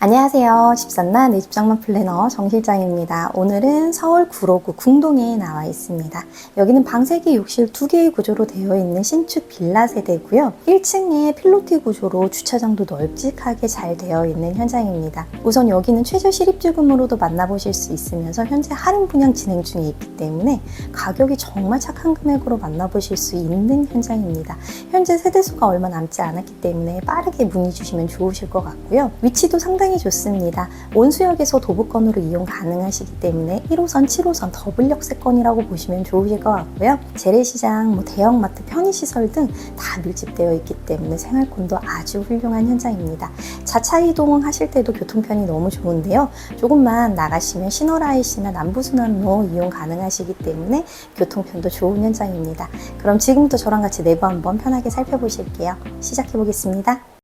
안녕하세요. 집산나 내 집장만 플래너 정 실장입니다. 오늘은 서울 구로구 궁동에 나와 있습니다. 여기는 방 3개, 욕실 2개의 구조로 되어 있는 신축 빌라 세대고요. 1층에 필로티 구조로 주차장도 널찍하게 잘 되어 있는 현장입니다. 우선 여기는 최저 실입주금으로도 만나보실 수 있으면서 현재 할인 분양 진행 중에 있기 때문에 가격이 정말 착한 금액으로 만나보실 수 있는 현장입니다. 현재 세대수가 얼마 남지 않았기 때문에 빠르게 문의 주시면 좋으실 것 같고요. 위치도 상당히 좋습니다. 온수역에서 도보권으로 이용 가능하시기 때문에 1호선, 7호선 더블 역세권이라고 보시면 좋으실 것 같고요. 재래시장, 뭐 대형마트, 편의시설 등 다 밀집되어 있기 때문에 생활권도 아주 훌륭한 현장입니다. 자차 이동하실 때도 교통편이 너무 좋은데요. 조금만 나가시면 신호라이시나 남부순환로 이용 가능하시기 때문에 교통편도 좋은 현장입니다. 그럼 지금부터 저랑 같이 내부 한번 편하게 살펴보실게요. 시작해 보겠습니다.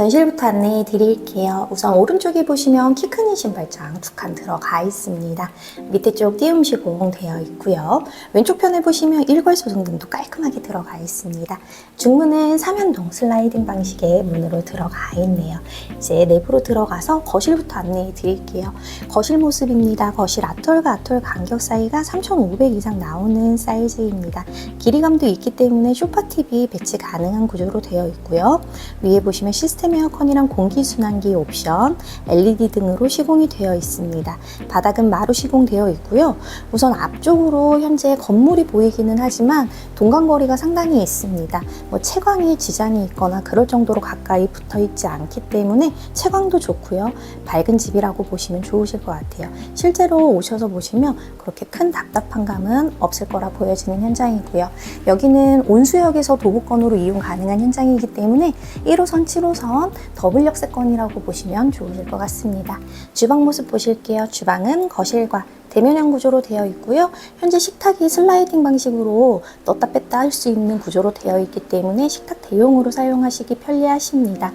전실부터 안내해 드릴게요. 우선 오른쪽에 보시면 키 큰 신발장 두 칸 들어가 있습니다. 밑에 쪽 띄움 시공 되어 있고요. 왼쪽 편에 보시면 일괄 소등 등도 깔끔하게 들어가 있습니다. 중문은 삼연동 슬라이딩 방식의 문으로 들어가 있네요. 이제 내부로 들어가서 거실부터 안내해 드릴게요. 거실 모습입니다. 거실 아톨과 아톨 간격 사이가 3,500 이상 나오는 사이즈입니다. 길이감도 있기 때문에 쇼파 TV 배치 가능한 구조로 되어 있고요. 위에 보시면 시스템 에어컨이랑 공기순환기 옵션, LED 등으로 시공이 되어 있습니다. 바닥은 마루 시공되어 있고요. 우선 앞쪽으로 현재 건물이 보이기는 하지만 동간거리가 상당히 있습니다. 뭐 채광에 지장이 있거나 그럴 정도로 가까이 붙어 있지 않기 때문에 채광도 좋고요. 밝은 집이라고 보시면 좋으실 것 같아요. 실제로 오셔서 보시면 그렇게 큰 답답한 감은 없을 거라 보여지는 현장이고요. 여기는 온수역에서 도보권으로 이용 가능한 현장이기 때문에 1호선, 7호선 더블 역세권이라고 보시면 좋으실 것 같습니다. 주방 모습 보실게요. 주방은 거실과 대면형 구조로 되어 있고요. 현재 식탁이 슬라이딩 방식으로 넣다 뺐다 할 수 있는 구조로 되어 있기 때문에 식탁 대용으로 사용하시기 편리하십니다.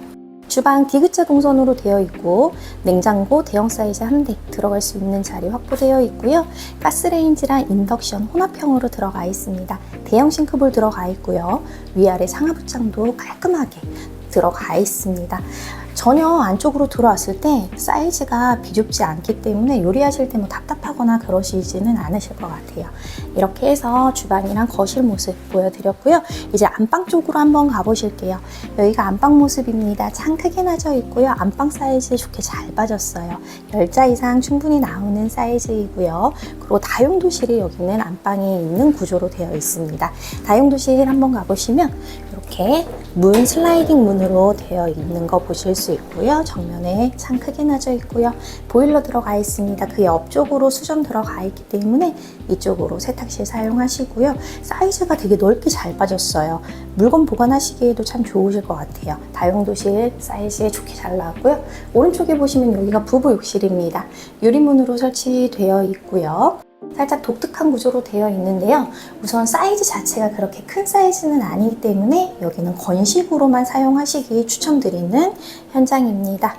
주방 디귿자 동선으로 되어 있고 냉장고 대형 사이즈 한 대 들어갈 수 있는 자리 확보되어 있고요. 가스레인지랑 인덕션 혼합형으로 들어가 있습니다. 대형 싱크볼 들어가 있고요. 위아래 상하부장도 깔끔하게 들어가 있습니다. 전혀 안쪽으로 들어왔을 때 사이즈가 비좁지 않기 때문에 요리하실 때 뭐 답답하거나 그러시지는 않으실 것 같아요. 이렇게 해서 주방이랑 거실 모습 보여드렸고요. 이제 안방 쪽으로 한번 가보실게요. 여기가 안방 모습입니다. 창 크게 나져 있고요. 안방 사이즈 좋게 잘 빠졌어요. 10자 이상 충분히 나오는 사이즈이고요. 그리고 다용도실이 여기는 안방에 있는 구조로 되어 있습니다. 다용도실 한번 가보시면 이렇게 문 슬라이딩 문으로 되어 있는 거 보실 수 있고요. 정면에 창 크게 나져 있고요. 보일러 들어가 있습니다. 그 옆쪽으로 수전 들어가 있기 때문에 이쪽으로 세탁실 사용하시고요. 사이즈가 되게 넓게 잘 빠졌어요. 물건 보관하시기에도 참 좋으실 것 같아요. 다용도실 사이즈에 좋게 잘 나왔고요. 오른쪽에 보시면 여기가 부부 욕실입니다. 유리문으로 설치되어 있고요. 살짝 독특한 구조로 되어 있는데요. 우선 사이즈 자체가 그렇게 큰 사이즈는 아니기 때문에 여기는 건식으로만 사용하시기 추천드리는 현장입니다.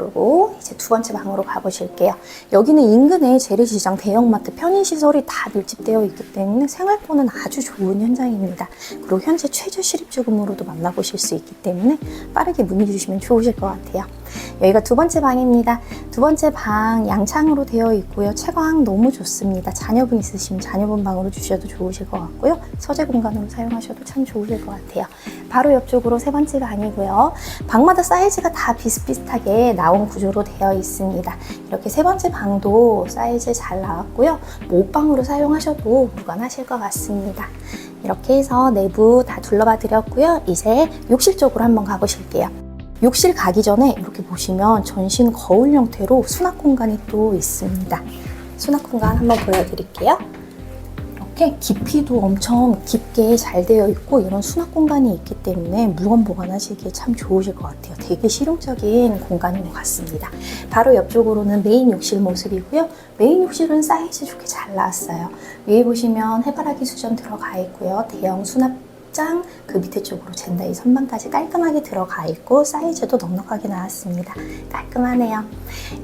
그리고 이제 두 번째 방으로 가보실게요. 여기는 인근에 재래시장, 대형마트, 편의시설이 다 밀집되어 있기 때문에 생활권은 아주 좋은 현장입니다. 그리고 현재 최저 실입주금으로도 만나보실 수 있기 때문에 빠르게 문의 주시면 좋으실 것 같아요. 여기가 두 번째 방입니다. 두 번째 방 양창으로 되어 있고요. 채광 너무 좋습니다. 자녀분 있으시면 자녀분 방으로 주셔도 좋으실 것 같고요. 서재 공간으로 사용하셔도 참 좋으실 것 같아요. 바로 옆쪽으로 세 번째 방이고요. 방마다 사이즈가 다 비슷비슷하게 나온 구조로 되어 있습니다. 이렇게 세 번째 방도 사이즈 잘 나왔고요. 뭐 옷방으로 사용하셔도 무관하실 것 같습니다. 이렇게 해서 내부 다 둘러봐 드렸고요. 이제 욕실 쪽으로 한번 가보실게요. 욕실 가기 전에 이렇게 보시면 전신 거울 형태로 수납 공간이 또 있습니다. 수납 공간 한번 보여드릴게요. 이렇게 깊이도 엄청 깊게 잘 되어 있고 이런 수납 공간이 있기 때문에 물건 보관하시기에 참 좋으실 것 같아요. 되게 실용적인 공간인 것 같습니다. 바로 옆쪽으로는 메인 욕실 모습이고요. 메인 욕실은 사이즈 좋게 잘 나왔어요. 위에 보시면 해바라기 수전 들어가 있고요. 대형 수납 확 장, 그 밑에 쪽으로 젠다이 선반까지 깔끔하게 들어가 있고 사이즈도 넉넉하게 나왔습니다. 깔끔하네요.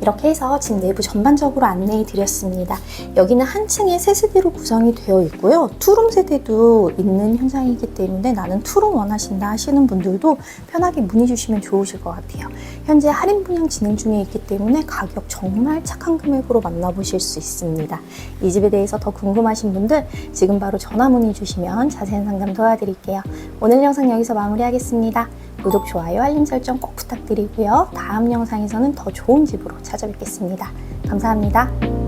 이렇게 해서 집 내부 전반적으로 안내해 드렸습니다. 여기는 한 층에 세 세대로 구성이 되어 있고요. 투룸 세대도 있는 현장이기 때문에 나는 투룸 원하신다 하시는 분들도 편하게 문의 주시면 좋으실 것 같아요. 현재 할인 분양 진행 중에 있기 때문에 가격 정말 착한 금액으로 만나보실 수 있습니다. 이 집에 대해서 더 궁금하신 분들 지금 바로 전화 문의 주시면 자세한 상담 도와 드릴게요. 오늘 영상 여기서 마무리하겠습니다. 구독, 좋아요, 알림 설정 꼭 부탁드리고요. 다음 영상에서는 더 좋은 집으로 찾아뵙겠습니다. 감사합니다.